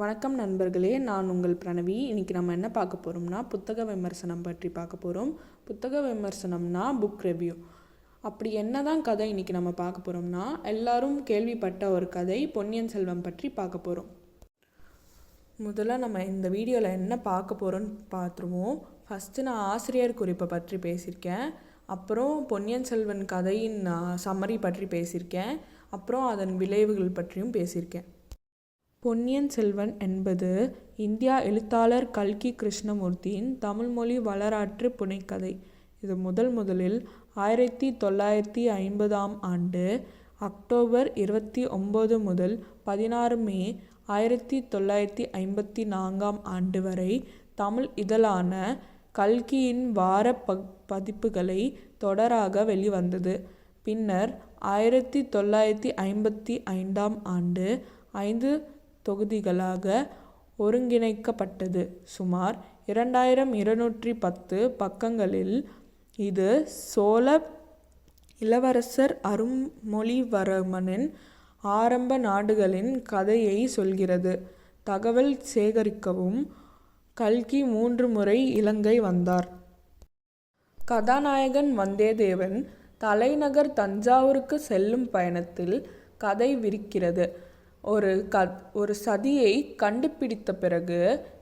வணக்கம் நண்பர்களே நான் உங்கள் பிரணவி. இன்றைக்கி நம்ம என்ன பார்க்க போகிறோம்னா புத்தக விமர்சனம் பற்றி பார்க்க போகிறோம் புத்தக விமர்சனம்னா புக் ரிவ்யூ அப்படி என்ன தான் கதை இன்றைக்கி நம்ம பார்க்க போகிறோம்னா எல்லாரும் கேள்விப்பட்ட ஒரு கதை பொன்னியின் செல்வம் பற்றி பார்க்க போகிறோம் முதல்ல நம்ம இந்த வீடியோவில் என்ன பார்க்க போகிறோம்னு பார்த்துருவோம். ஃபஸ்ட்டு நான் ஆசிரியர் குறிப்பை பற்றி பேசியிருக்கேன். அப்புறம் பொன்னியின் செல்வன் கதையின் சம்மரி பற்றி பேசியிருக்கேன். அப்புறம் அதன் விளைவுகள் பற்றியும் பேசியிருக்கேன். பொன்னியின் செல்வன் என்பது இந்தியா எழுத்தாளர் கல்கி கிருஷ்ணமூர்த்தியின் தமிழ்மொழி வரலாற்று புனைக்கதை இது முதல் முதலில் ஆயிரத்தி தொள்ளாயிரத்தி ஐம்பதாம் ஆண்டு அக்டோபர் இருபத்தி ஒம்பது முதல் பதினாறு மே ஆயிரத்தி தொள்ளாயிரத்தி ஐம்பத்தி நான்காம் ஆண்டு வரை தமிழ் இதழான கல்கியின் வார ப பதிப்புகளை தொடராக வெளிவந்தது. பின்னர் ஆயிரத்தி தொள்ளாயிரத்தி ஐம்பத்தி ஐந்தாம் ஆண்டு ஐந்து தொகுதிகளாக ஒருங்கிணைக்கப்பட்டது. சுமார் இரண்டாயிரம் இருநூற்றி பத்து பக்கங்களில் இது சோழ இளவரசர் அருண்மொழிவர்மனின் ஆரம்ப நாடுகளின் கதையை சொல்கிறது. தகவல் சேகரிக்கவும் கல்கி மூன்று முறை இலங்கை வந்தார். கதாநாயகன் வந்தேதேவன் தலைநகர் தஞ்சாவூருக்கு செல்லும் பயணத்தில் கதை விரிக்கிறது. ஒரு க ஒரு சதியை கண்டுபிடித்த பிறகு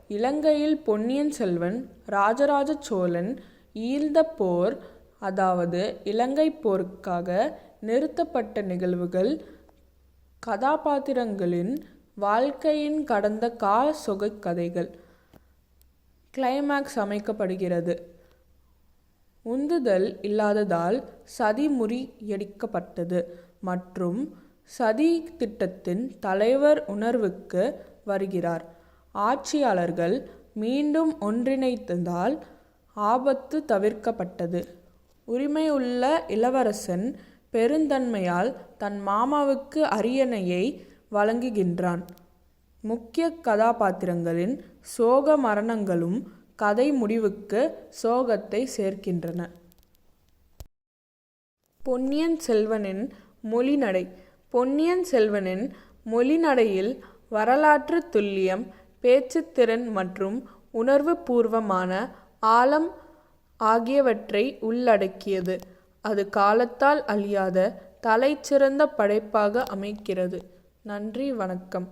இலங்கையில் பொன்னியின் செல்வன் ராஜராஜ சோழன் ஈழ்ந்த போர் அதாவது இலங்கை போருக்காக நிறுத்தப்பட்ட நிகழ்வுகள் கதாபாத்திரங்களின் வாழ்க்கையின் கடந்த கால சொகை கதைகள். கிளைமேக்ஸ் அமைக்கப்படுகிறது. உந்துதல் இல்லாததால் சதி முறியடிக்கப்பட்டது. மற்றும் சதி திட்டத்தின் தலைவர் உணர்வுக்கு வருகிறார். ஆட்சியாளர்கள் மீண்டும் ஒன்றிணைத்ததால் ஆபத்து தவிர்க்கப்பட்டது. உரிமையுள்ள இளவரசன் பெருந்தன்மையால் தன் மாமாவுக்கு அரியணையை வழங்குகின்றான். முக்கிய கதாபாத்திரங்களின் சோக மரணங்களும் கதை முடிவுக்கு சோகத்தை சேர்க்கின்றன. பொன்னியின் செல்வனின் மொழிநடை பொன்னியின் செல்வனின் மொழிநடையில் வரலாற்று துல்லியம் பேச்சுத்திறன் மற்றும் உணர்வு பூர்வமான ஆழம் ஆகியவற்றை உள்ளடக்கியது. அது காலத்தால் அழியாத தலைச்சிறந்த படைப்பாக அமைக்கிறது நன்றி வணக்கம்.